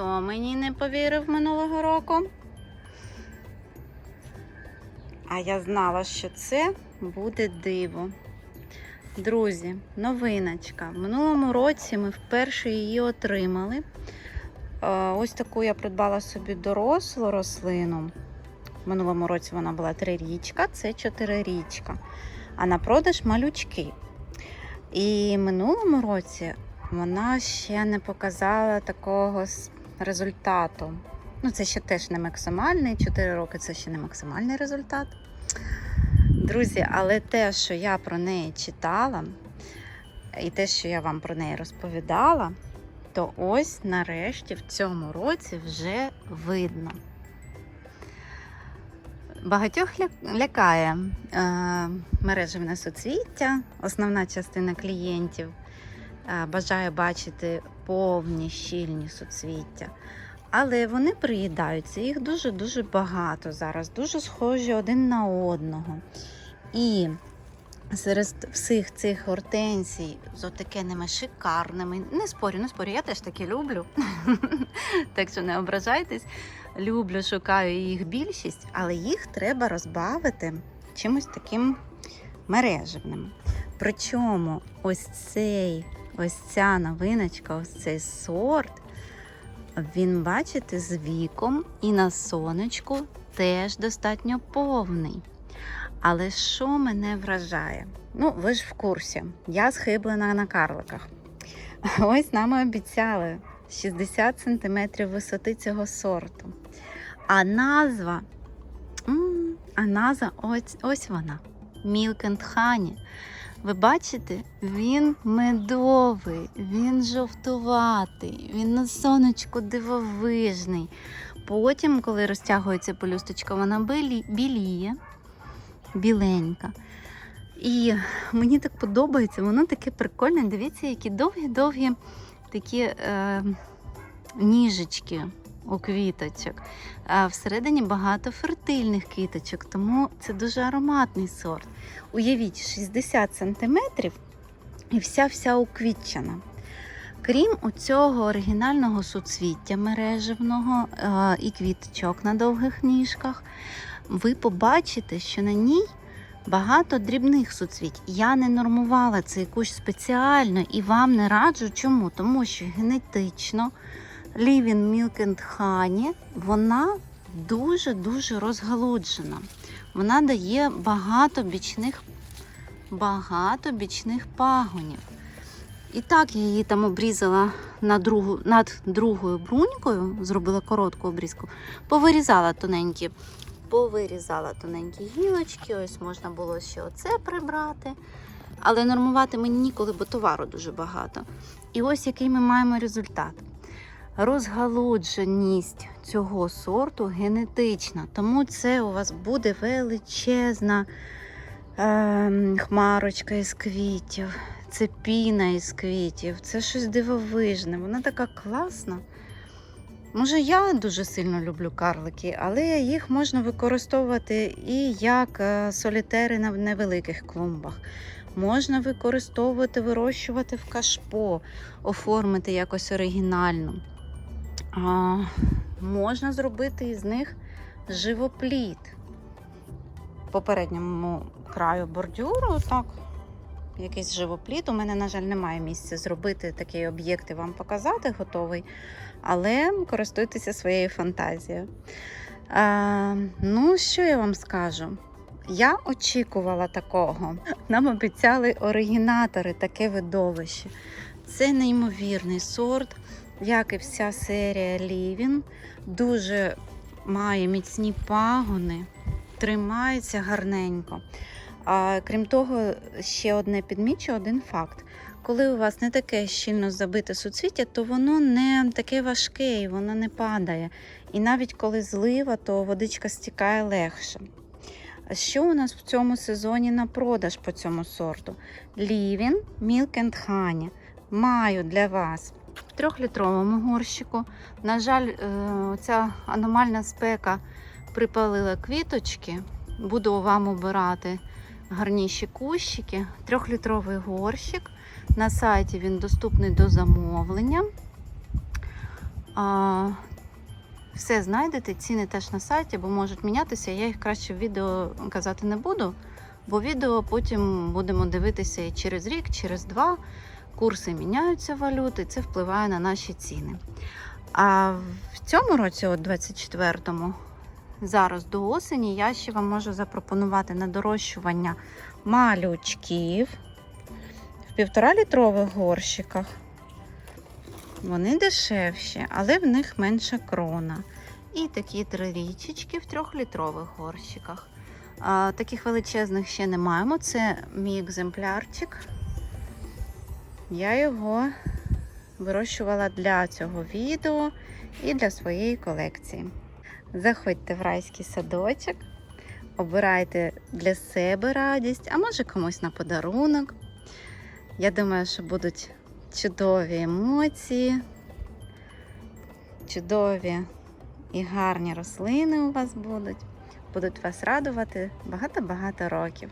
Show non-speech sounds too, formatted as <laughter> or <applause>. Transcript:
Хто мені не повірив минулого року? А я знала, що це буде диво. Друзі, новиночка. В минулому році ми вперше її отримали. Е, Ось таку я придбала собі дорослу рослину. В минулому році вона була трирічка, це чотирирічка. А на продаж малючки. І в минулому році вона ще не показала такого результату. Ну, це ще теж не максимальний. 4 роки це ще не максимальний результат. Друзі, але те, що я про неї читала, і те, що я вам про неї розповідала, то ось нарешті в цьому році вже видно. Багатьох ля- лякає е, мережевне соцвіття, основна частина клієнтів бажає бачити повні щільні соцвіття. Але вони приїдаються, їх дуже-дуже багато зараз, дуже схожі один на одного. І серед всіх цих гортензій з отакеними шикарними, не спорю, не спорю, я теж такі люблю. <laughs> так що не ображайтесь. Люблю, шукаю їх більшість, але їх треба розбавити чимось таким мережевним. Причому ось цей, ось ця новиночка, ось цей сорт, він, бачите, з віком і на сонечку теж достатньо повний. Але що мене вражає? Ну, ви ж в курсі, я схиблена на карликах. <laughs> Ось нам обіцяли 60 см висоти цього сорту. А назва, а назва ось, ось вона. Milk and Honey. Ви бачите, він медовий, він жовтуватий, він на сонечку дивовижний. Потім, коли розтягується пелюсточка, вона білі- біліє, біленька. І мені так подобається, воно таке прикольне. Дивіться, які довгі-довгі такі е, ніжечки у квіточок. А всередині багато фертильних квіточок, тому це дуже ароматний сорт. Уявіть, 60 см і вся-вся уквітчена. Крім цього оригінального суцвіття мережевного е, і квіточок на довгих ніжках, ви побачите, що на ній багато дрібних суцвіть. Я не нормувала цей кущ спеціально і вам не раджу. Чому? Тому що генетично Living Milk and Honey, вона дуже-дуже розгалуджена. Вона дає багато бічних, багато бічних пагонів. І так я її там обрізала на другу, над другою брунькою, зробила коротку обрізку, повирізала тоненькі, повирізала тоненькі гілочки, ось можна було ще оце прибрати. Але нормувати мені ніколи, бо товару дуже багато. І ось який ми маємо результат. Розгалудженість цього сорту генетична, тому це у вас буде величезна е, хмарочка із квітів, це піна із квітів, це щось дивовижне, вона така класна. Може, я дуже сильно люблю карлики, але їх можна використовувати і як е, солітери на невеликих клумбах. Можна використовувати, вирощувати в кашпо, оформити якось оригінально. А, можна зробити із них живопліт. Попередньому краю бордюру, так, якийсь живопліт. У мене, на жаль, немає місця зробити такий об'єкт і вам показати готовий, але користуйтеся своєю фантазією. А, ну, що я вам скажу? Я очікувала такого. Нам обіцяли оригінатори таке видовище. Це неймовірний сорт, як і вся серія Living. Дуже має міцні пагони, тримається гарненько. А, крім того, ще одне підмічу, один факт. Коли у вас не таке щільно забите суцвіття, то воно не таке важке і воно не падає. І навіть коли злива, то водичка стікає легше. Що у нас в цьому сезоні на продаж по цьому сорту? Living Milk and Honey. Маю для вас в трьохлітровому горщику. На жаль, е, ця аномальна спека припалила квіточки. Буду вам обирати гарніші кущики. Трьохлітровий горщик. На сайті він доступний до замовлення. Все знайдете, ціни теж на сайті, бо можуть мінятися. Я їх краще в відео казати не буду, бо відео потім будемо дивитися і через рік, через два. Курси міняються валюти, це впливає на наші ціни. А в цьому році, от 24-му, зараз до осені, я ще вам можу запропонувати на дорощування малючків в півтора літрових горщиках. Вони дешевші, але в них менша крона. І такі три річечки в трьохлітрових горщиках. А, таких величезних ще не маємо. Це мій екземплярчик. Я його вирощувала для цього відео і для своєї колекції. Заходьте в райський садочок, обирайте для себе радість, а може комусь на подарунок. Я думаю, що будуть чудові емоції, чудові і гарні рослини у вас будуть. Будуть вас радувати багато-багато років.